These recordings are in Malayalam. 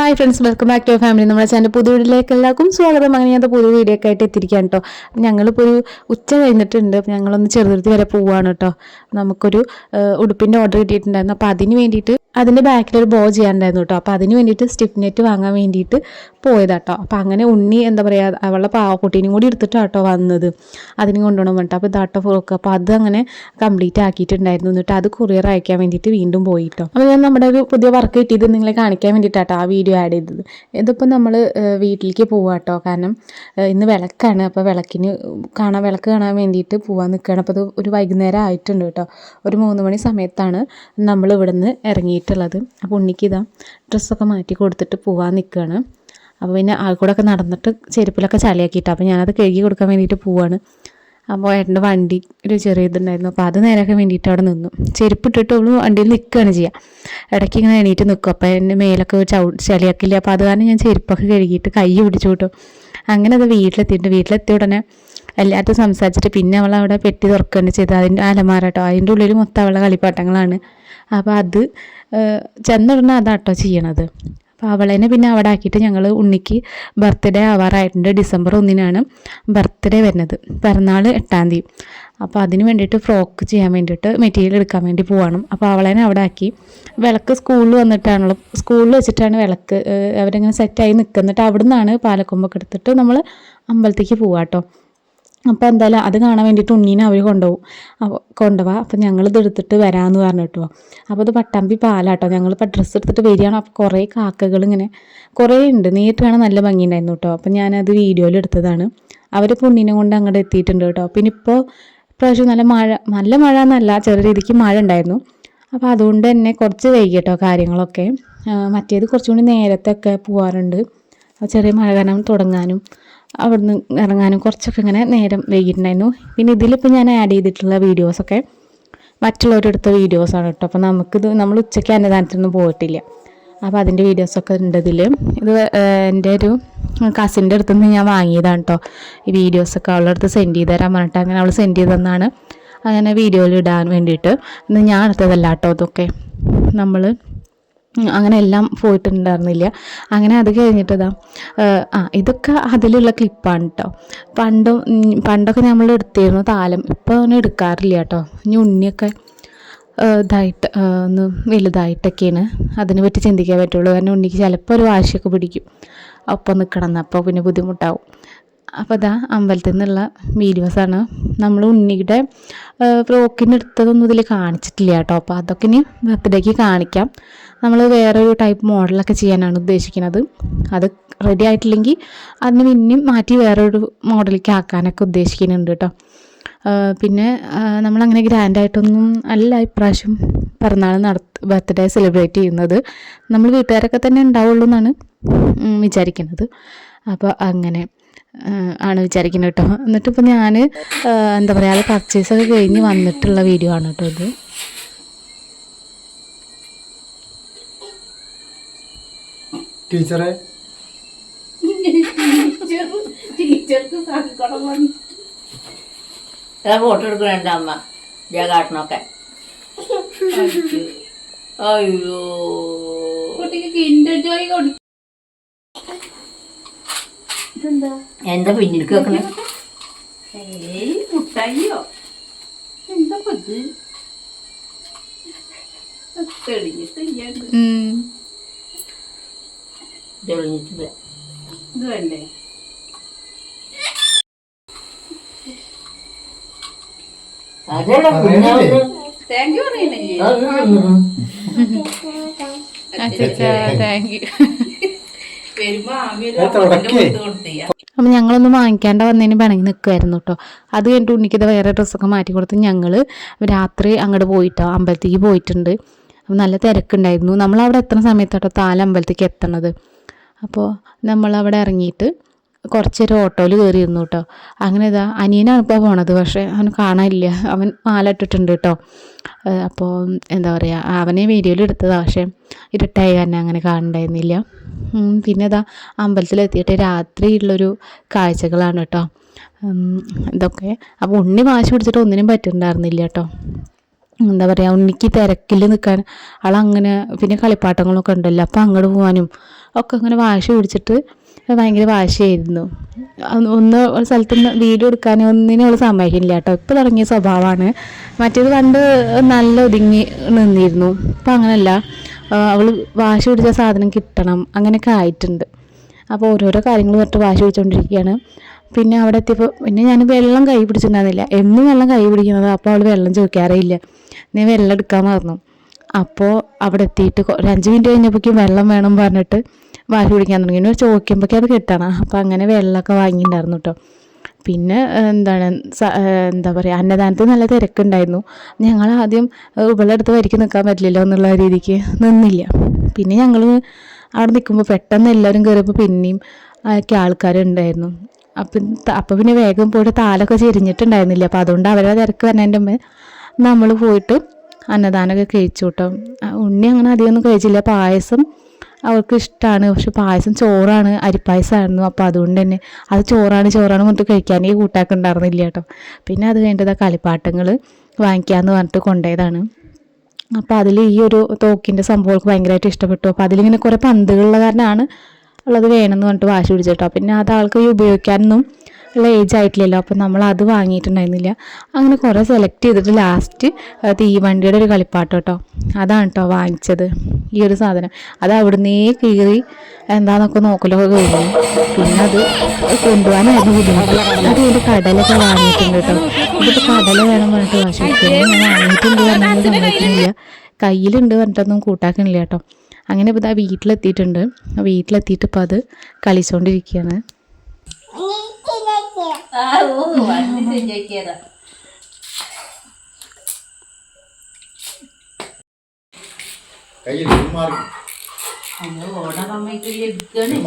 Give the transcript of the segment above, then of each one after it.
Hi friends welcome back to family നമ്മുടെ ചാനൽ പുതിയ വീട്ടിലേക്ക് എല്ലാവർക്കും സ്വാഗതം. അങ്ങനെ ഞാൻ പുതിയ വീഡിയോ ഒക്കെ ആയിട്ട് എത്തിയിരിക്കുകയാണ് കേട്ടോ ഞങ്ങളിപ്പോൾ ഒരു ഉച്ച കഴിഞ്ഞിട്ടുണ്ട്. ഞങ്ങളൊന്ന് ചെറുതുരുത്തി വരെ പോവാണ് കേട്ടോ നമുക്കൊരു ഉടുപ്പിന്റെ ഓർഡർ കിട്ടിയിട്ടുണ്ടായിരുന്നു. അപ്പോൾ അതിന് വേണ്ടിയിട്ട് അതിന്റെ ബാക്കിൽ ഒരു ബോ ചെയ്യാനുണ്ടായിരുന്നു കേട്ടോ അപ്പോൾ അതിന് വേണ്ടിയിട്ട് സ്റ്റിഫ് നെറ്റ് വാങ്ങാൻ വേണ്ടിയിട്ട് പോയതാട്ടോ അപ്പോൾ അങ്ങനെ ഉണ്ണി എന്താ പറയുക അവളുടെ പാവക്കുട്ടീനും കൂടി എടുത്തിട്ടാണ് കേട്ടോ വന്നത്. അതിന് കൊണ്ടുപോകണം വേണ്ടോ അപ്പോൾ ഇതാട്ടോ ഫ്രോക്ക് അപ്പോൾ അത് അങ്ങനെ കംപ്ലീറ്റ് ആക്കിയിട്ടുണ്ടായിരുന്നു. എന്നിട്ട് അത് കൊറിയർ അയക്കാൻ വേണ്ടിയിട്ട് വീണ്ടും പോയിട്ടോ അപ്പോൾ ഞാൻ നമ്മുടെ ഒരു പുതിയ വർക്ക് കിട്ടിയത് നിങ്ങളെ കാണിക്കാൻ വേണ്ടിയിട്ടാട്ടോ ആ വീഡിയോ ആഡ് ചെയ്തത്. ഇതിപ്പോൾ നമ്മൾ വീട്ടിലേക്ക് പോവാട്ടോ കാരണം ഇന്ന് വിളക്കാണ്. അപ്പോൾ വിളക്കിന് കാണാൻ വിളക്ക് കാണാൻ വേണ്ടിയിട്ട് പോകാൻ നിൽക്കുകയാണ് അപ്പോൾ അത് ഒരു വൈകുന്നേരം ആയിട്ടുണ്ട് കേട്ടോ ഒരു മൂന്ന് മണി സമയത്താണ് നമ്മൾ ഇവിടുന്ന് ഇറങ്ങിയിട്ടുള്ളത്. അപ്പോൾ ഉണ്ണിക്ക് ഇതാ ഡ്രസ്സൊക്കെ മാറ്റി കൊടുത്തിട്ട് പോവാൻ നിൽക്കുകയാണ് അപ്പോൾ പിന്നെ ആൾക്കൂടൊക്കെ നടന്നിട്ട് ചെരുപ്പിലൊക്കെ ചളിയാക്കിയിട്ട്. അപ്പോൾ ഞാനത് കഴുകി കൊടുക്കാൻ വേണ്ടിയിട്ട് പോവാണ്. അപ്പോൾ ഏട്ടന്റെ വണ്ടി ഒരു ചെറിയ ഇതുണ്ടായിരുന്നു. അപ്പോൾ അത് നേരാക്കാൻ വേണ്ടിയിട്ട് അവിടെ നിന്നു. ചെരുപ്പ് ഇട്ടിട്ട് അവൾ വണ്ടിയിൽ നിൽക്കുകയാണ് ചെയ്യുക ഇടയ്ക്ക് ഇങ്ങനെ എണീറ്റ് നിൽക്കും അപ്പോൾ എന്റെ മേലൊക്കെ ചവ ചളിയാക്കില്ല. അപ്പോൾ അത് കാരണം ഞാൻ ചെരുപ്പൊക്കെ കഴുകിയിട്ട് കൈ പിടിച്ചു കിട്ടും അങ്ങനെ അത് വീട്ടിലെത്തിയിട്ട് വീട്ടിലെത്തിയ ഉടനെ എല്ലാത്തും സംസാരിച്ചിട്ട് പിന്നെ അവൾ അവിടെ പെട്ടി തുറക്കുകയാണ് ചെയ്തത്. അതിന്റെ അലമാരട്ടോ അതിന്റെ ഉള്ളിൽ മൊത്തം അവളെ കളിപ്പാട്ടങ്ങളാണ്. അപ്പോൾ അത് ചെന്നുടനെ അതാട്ടോ ചെയ്യണത്. അപ്പോൾ അവളേനെ പിന്നെ അവിടെ ആക്കിയിട്ട് ഞങ്ങൾ ഉണ്ണിക്ക് ബർത്ത്ഡേ ആവാറായിട്ടുണ്ട്. ഡിസംബർ ഒന്നിനാണ് ബർത്ത്ഡേ വരുന്നത്. പിറന്നാൾ എട്ടാം തീയതി. അപ്പോൾ അതിന് വേണ്ടിയിട്ട് ഫ്രോക്ക് ചെയ്യാൻ വേണ്ടിയിട്ട് മെറ്റീരിയൽ എടുക്കാൻ വേണ്ടി പോവാണ്. അപ്പോൾ അവളേനെ അവിടെ ആക്കി. വിളക്ക് സ്കൂളിൽ വന്നിട്ടാണല്ലോ. സ്കൂളിൽ വെച്ചിട്ടാണ് വിളക്ക് അവരിങ്ങനെ സെറ്റായി നിൽക്കുന്നിട്ട് അവിടെ നിന്നാണ് പാലക്കൊമ്പൊക്കെ എടുത്തിട്ട് നമ്മൾ അമ്പലത്തേക്ക് പോവാട്ടോ അപ്പോൾ എന്തായാലും അത് കാണാൻ വേണ്ടിയിട്ട് ഉണ്ണീനെ അവർ കൊണ്ടുപോകും. അപ്പോൾ കൊണ്ടുപോവാം അപ്പോൾ ഞങ്ങളിത് എടുത്തിട്ട് വരാമെന്ന് പറഞ്ഞു കേട്ടോ അപ്പോൾ ഇത് പട്ടാമ്പി പാലാട്ടോ. ഞങ്ങളിപ്പോൾ ഡ്രസ്സ് എടുത്തിട്ട് വരികയാണ്. അപ്പോൾ കുറേ കാക്കകൾ ഇങ്ങനെ കുറേ ഉണ്ട്. നേരിട്ട് കാണാൻ നല്ല ഭംഗിയുണ്ടായിരുന്നു കേട്ടോ അപ്പോൾ ഞാനത് വീഡിയോയിൽ എടുത്തതാണ്. അവർ ഉണ്ണീനെ കൊണ്ട് അങ്ങോട്ട് എത്തിയിട്ടുണ്ട് കേട്ടോ പിന്നെ ഇപ്പോൾ പ്രാവശ്യം നല്ല മഴ നല്ല മഴ എന്നല്ല ചെറിയ രീതിക്ക് മഴ ഉണ്ടായിരുന്നു. അപ്പോൾ അതുകൊണ്ട് തന്നെ കുറച്ച് വൈകി കേട്ടോ കാര്യങ്ങളൊക്കെ മറ്റേത് കുറച്ചും കൂടി നേരത്തൊക്കെ പോകാറുണ്ട് ചെറിയ മഴ കാരണം തുടങ്ങാനും അവിടുന്ന് ഇറങ്ങാനും കുറച്ചൊക്കെ ഇങ്ങനെ നേരം വൈകിട്ടുണ്ടായിരുന്നു. പിന്നെ ഇതിലിപ്പോൾ ഞാൻ ആഡ് ചെയ്തിട്ടുള്ള വീഡിയോസൊക്കെ മറ്റുള്ളവരെടുത്ത വീഡിയോസാണ് കേട്ടോ അപ്പോൾ നമുക്കിത് നമ്മൾ ഉച്ചയ്ക്ക് അന്നദാനത്തിനൊന്നും പോയിട്ടില്ല. അപ്പോൾ അതിന്റെ വീഡിയോസൊക്കെ ഉണ്ട് ഇതിൽ ഇത് എന്റെ ഒരു കസിന്റെ അടുത്ത് നിന്ന് ഞാൻ വാങ്ങിയതാണ് കേട്ടോ ഈ വീഡിയോസൊക്കെ അവളുടെ അടുത്ത് സെൻഡ് ചെയ്ത് തരാൻ പറഞ്ഞിട്ട് അങ്ങനെ അവൾ സെൻഡ് ചെയ്ത് തന്നാണ്. അങ്ങനെ വീഡിയോയിൽ ഇടാൻ വേണ്ടിയിട്ട്. ഇന്ന് ഞാൻ എടുത്തതല്ല കേട്ടോ അതൊക്കെ നമ്മൾ അങ്ങനെ എല്ലാം പോയിട്ടുണ്ടായിരുന്നില്ല. അങ്ങനെ അത് കഴിഞ്ഞിട്ടതാ ആ ഇതൊക്കെ അതിലുള്ള ക്ലിപ്പാണ് കേട്ടോ പണ്ടും പണ്ടൊക്കെ നമ്മൾ എടുത്തിരുന്നു താലം ഇപ്പോൾ അങ്ങനെ എടുക്കാറില്ല കേട്ടോ ഇനി ഉണ്ണിയൊക്കെ ഇതായിട്ട് ഒന്ന് വലുതായിട്ടൊക്കെയാണ് അതിനെ പറ്റി ചിന്തിക്കാൻ പറ്റുള്ളൂ. കാരണം ഉണ്ണിക്ക് ചിലപ്പോൾ ഒരു വാശിയൊക്കെ പിടിക്കും. ഒപ്പം നിൽക്കണം അപ്പോൾ പിന്നെ ബുദ്ധിമുട്ടാവും. അപ്പോൾ അതാ അമ്പലത്തിൽ നിന്നുള്ള വീഡിയോസാണ് നമ്മൾ ഉണ്ണിയുടെ ഫ്രോക്കിന്റെ എടുത്തതൊന്നും ഇതിൽ കാണിച്ചിട്ടില്ല കേട്ടോ അപ്പോൾ അതൊക്കെ ഇനി ബർത്ത്ഡേക്ക് കാണിക്കാം. നമ്മൾ വേറൊരു ടൈപ്പ് മോഡലൊക്കെ ചെയ്യാനാണ് ഉദ്ദേശിക്കുന്നത്. അത് റെഡി ആയിട്ടില്ലെങ്കിൽ അതിന് പിന്നെയും മാറ്റി വേറൊരു മോഡലേക്ക് ആക്കാനൊക്കെ ഉദ്ദേശിക്കുന്നുണ്ട് കേട്ടോ പിന്നെ നമ്മളങ്ങനെ ഗ്രാൻഡായിട്ടൊന്നും അല്ല ഇപ്രാവശ്യം പിറന്നാൾ നട ബർത്ത്ഡേ സെലിബ്രേറ്റ് ചെയ്യുന്നത്. നമ്മൾ വീട്ടുകാരൊക്കെ തന്നെ ഉണ്ടാവുള്ളൂ എന്നാണ് വിചാരിക്കുന്നത്. അപ്പോൾ അങ്ങനെ ആണ് വിചാരിക്കുന്നത് കേട്ടോ എന്നിട്ടിപ്പോൾ ഞാൻ എന്താ പറയുക പർച്ചേസൊക്കെ കഴിഞ്ഞ് വന്നിട്ടുള്ള വീഡിയോ ആണ് കേട്ടോ ഇത്. ടീച്ചറെ? ടീച്ചർക്ക് സങ്കടം വന്നു. ഫോട്ടോ എടുക്കണുണ്ട് അമ്മ. ജയകാട്ടനൊക്കെ അയ്യോ. കുട്ടിക്ക് കിൻഡർ ജോയ് കൊടു എന്താ പിന്നിൽ കേക്കണേ ഏയ് മുട്ടായിയോ? എന്താ ഇത് തെളിഞ്ഞിട്ടില്ല ഇത് വേണ്ടേ? അതല്ല പറയണില്ലേ? താങ്ക് യു പറയുന്നില്ലേ താങ്ക് യു വരുമ്പോ ആമിയൊരു അത് തുടക്കേ. കൊടുത്ത് കൊടുത്തിയ അപ്പം ഞങ്ങളൊന്നും വാങ്ങിക്കാണ്ട് വന്നതിന് പിണങ്ങി നിൽക്കുമായിരുന്നു കേട്ടോ അത് കഴിഞ്ഞിട്ട് ഉണ്ണിക്കത് വേറെ ഡ്രസ്സൊക്കെ മാറ്റി കൊടുത്ത് ഞങ്ങൾ രാത്രി അങ്ങോട്ട് പോയിട്ടോ അമ്പലത്തേക്ക് പോയിട്ടുണ്ട്. അപ്പം നല്ല തിരക്കുണ്ടായിരുന്നു. നമ്മൾ അവിടെ എത്തുന്ന സമയത്താട്ടോ താല അമ്പലത്തേക്ക് എത്തണത്. അപ്പോൾ നമ്മൾ അവിടെ ഇറങ്ങിയിട്ട് കുറച്ചൊരു ഓട്ടോയിൽ കയറിയിരുന്നു കേട്ടോ അങ്ങനെ ഇതാ അനിയനാണ് ഇപ്പോൾ പോണത്. പക്ഷേ അവൻ കാണാനില്ല. അവൻ മാല ഇട്ടിട്ടുണ്ട് കേട്ടോ അപ്പോൾ എന്താ പറയുക അവനെ വീഡിയോയിൽ എടുത്തതാണ് പക്ഷേ ഇരുട്ടായി കാരണം അങ്ങനെ കാണണ്ടായിരുന്നില്ല. പിന്നെ ഇതാ അമ്പലത്തിലെത്തിയിട്ട് രാത്രിയുള്ളൊരു കാഴ്ചകളാണ് കേട്ടോ ഇതൊക്കെ. അപ്പോൾ ഉണ്ണി വാശി പിടിച്ചിട്ട് ഒന്നിനും പറ്റുന്നുണ്ടായിരുന്നില്ല കേട്ടോ എന്താ പറയുക ഉണ്ണിക്ക് തിരക്കിൽ നിൽക്കാൻ ആളങ്ങനെ പിന്നെ കളിപ്പാട്ടങ്ങളൊക്കെ ഉണ്ടല്ലോ. അപ്പോൾ അങ്ങോട്ട് പോകാനും ഒക്കെ ഇങ്ങനെ വാശി പിടിച്ചിട്ട് ഭയങ്കര വാശിയായിരുന്നു. ഒന്ന് ഒരു സ്ഥലത്ത് നിന്ന് വീഡിയോ എടുക്കാൻ ഒന്നിനും അവൾ സമ്മതിക്കില്ല കേട്ടോ. ഇപ്പോൾ തുടങ്ങിയ സ്വഭാവമാണ്. മറ്റേത് പണ്ട് നല്ല ഒതുങ്ങി നിന്നിരുന്നു. ഇപ്പം അങ്ങനല്ല. അവൾ വാശി പിടിച്ച സാധനം കിട്ടണം. അങ്ങനെയൊക്കെ ആയിട്ടുണ്ട്. അപ്പോൾ ഓരോരോ കാര്യങ്ങൾ പറഞ്ഞിട്ട് വാശി പിടിച്ചുകൊണ്ടിരിക്കുകയാണ് പിന്നെ അവിടെ എത്തിയപ്പോൾ പിന്നെ ഞാൻ വെള്ളം കൈ പിടിച്ചിട്ടുണ്ടായിരുന്നില്ല. എന്നും വെള്ളം കൈ പിടിക്കുന്നത്. അപ്പോൾ അവൾ വെള്ളം ചോദിക്കാറേ ഇല്ല. നീ വെള്ളം എടുക്കാൻ മറന്നു അപ്പോൾ അവിടെ എത്തിയിട്ട് ഒരു അഞ്ച് മിനിറ്റ് കഴിഞ്ഞപ്പോഴേക്കും വെള്ളം വേണം പറഞ്ഞിട്ട് വാശി പിടിക്കാൻ തുടങ്ങി. പിന്നെ ചോദിക്കുമ്പോഴേക്കും അത് കിട്ടണം. അപ്പോൾ അങ്ങനെ വെള്ളമൊക്കെ വാങ്ങിയിട്ടുണ്ടായിരുന്നു കേട്ടോ പിന്നെ എന്താണ് എന്താ പറയുക അന്നദാനത്തിൽ നല്ല തിരക്കുണ്ടായിരുന്നു. ഞങ്ങൾ ആദ്യം ഇവളെടുത്ത് വരിക്ക് നിൽക്കാൻ പറ്റില്ലല്ലോ എന്നുള്ള രീതിക്ക് നിന്നില്ല. പിന്നെ ഞങ്ങൾ അവിടെ നിൽക്കുമ്പോൾ പെട്ടെന്ന് എല്ലാവരും കയറിയപ്പോൾ പിന്നെയും ഒക്കെ ആൾക്കാരുണ്ടായിരുന്നു. അപ്പം അപ്പം പിന്നെ വേഗം പോയിട്ട് താലൊക്കെ ചെരിഞ്ഞിട്ടുണ്ടായിരുന്നില്ല. അപ്പോൾ അതുകൊണ്ട് അവരുടെ തിരക്ക് വരണതിന്റെ മുമ്പ് നമ്മൾ പോയിട്ട് അന്നദാനമൊക്കെ കഴിച്ചു കേട്ടോ ഉണ്ണി അങ്ങനെ അധികമൊന്നും കഴിച്ചില്ല. പായസം അവർക്ക് ഇഷ്ടമാണ് പക്ഷെ പായസം ചോറാണ് അരിപ്പായസമായിരുന്നു അപ്പോൾ അതുകൊണ്ട് തന്നെ അത് ചോറാണ് ചോറാണ് മൊത്തം കഴിക്കാനേ കൂട്ടാക്കുണ്ടായിരുന്നില്ല കേട്ടോ പിന്നെ അത് കഴിഞ്ഞിട്ട് കളിപ്പാട്ടങ്ങൾ വാങ്ങിക്കാമെന്ന് പറഞ്ഞിട്ട് കൊണ്ടുപോയതാണ് അപ്പോൾ അതിൽ ഈ ഒരു തോക്കിന്റെ സംഭവം അവൾക്ക് ഭയങ്കരമായിട്ട് ഇഷ്ടപ്പെട്ടു. അപ്പോൾ അതിലിങ്ങനെ കുറേ പന്തുകളുള്ള കാരണമാണ് ഉള്ളത് വേണമെന്ന് പറഞ്ഞിട്ട് വാശി പിടിച്ചിട്ടോ പിന്നെ അത് ആൾക്ക് ഉപയോഗിക്കാനൊന്നും ഉള്ള ഏജ് ആയിട്ടില്ലല്ലോ. അപ്പോൾ നമ്മൾ അത് വാങ്ങിയിട്ടുണ്ടായിരുന്നില്ല. അങ്ങനെ കുറേ സെലക്ട് ചെയ്തിട്ട് ലാസ്റ്റ് തീവണ്ടിയുടെ ഒരു കളിപ്പാട്ടം കേട്ടോ അതാണ് കേട്ടോ വാങ്ങിച്ചത് ഈ ഒരു സാധനം. അത് അവിടുന്നേ കീറി എന്താന്നൊക്കെ നോക്കലൊക്കെ കഴിഞ്ഞു. പിന്നെ അത് കൊണ്ടുപോകാനായിരുന്നു ബുദ്ധിമുട്ട്. അത് ഇതിന്റെ കടലൊക്കെ വാങ്ങിയിട്ടുണ്ട് കേട്ടോ ഇതിപ്പോൾ കടല വേണം പറഞ്ഞിട്ട് വാശി വാങ്ങിയിട്ടുണ്ട് പറഞ്ഞാൽ സമ്മതിക്കുന്നില്ല കയ്യിലുണ്ട് പറഞ്ഞിട്ടൊന്നും കൂട്ടാക്കണില്ല കേട്ടോ അങ്ങനെ ഇപ്പോൾ ഇതാ വീട്ടിലെത്തിയിട്ടുണ്ട്. വീട്ടിലെത്തിയിട്ട് ഇപ്പോൾ അത് കളിച്ചുകൊണ്ടിരിക്കുകയാണ് ആ ഓ വണ്ടി ശരിയാക്കിയതാ കയ്യിൽ മാറി. അന്ന് ഓടാൻ അമ്മയ്ക്ക് എടുക്കണേ.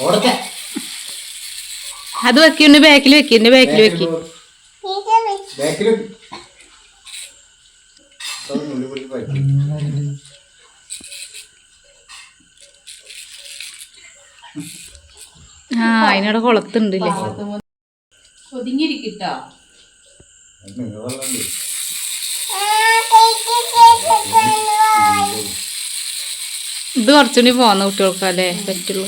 ഓടത്തെ അത് വെക്കുന്നുണ്ട് ബാക്കിൽ വെക്കുന്നുണ്ട് ബാക്കിൽ വെക്കി. ബാക്കിൽ ആ കൊളത്തുണ്ട് കുളത്തുണ്ടല്ലേ? ഒതുങ്ങിയിരിക്കട്ടോ ഇത് കുറച്ചുകൂടി പോന്ന കുട്ടികൾക്കല്ലേ പറ്റുള്ളൂ.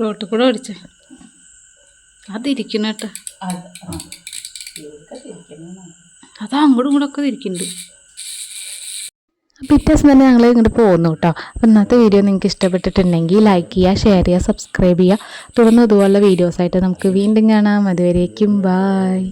റോട്ടിൽ കൂടെ ഓടിച്ച? അതിരിക്കണ അതാ അങ്ങോട്ടും ഇങ്ങോട്ടൊക്കെ ഇരിക്കുന്നുണ്ട് പിറ്റേ ദിവസം തന്നെ ഞങ്ങൾ ഇങ്ങോട്ട് പോകുന്നു കേട്ടോ. അപ്പം ഇന്നത്തെ വീഡിയോ നിങ്ങൾക്ക് ഇഷ്ടപ്പെട്ടിട്ടുണ്ടെങ്കിൽ ലൈക്ക് ചെയ്യുക ഷെയർ ചെയ്യുക സബ്സ്ക്രൈബ് ചെയ്യുക. തുടർന്ന് ഇതുപോലുള്ള വീഡിയോസായിട്ട് നമുക്ക് വീണ്ടും കാണാം. അതുവരേക്കും ബായ്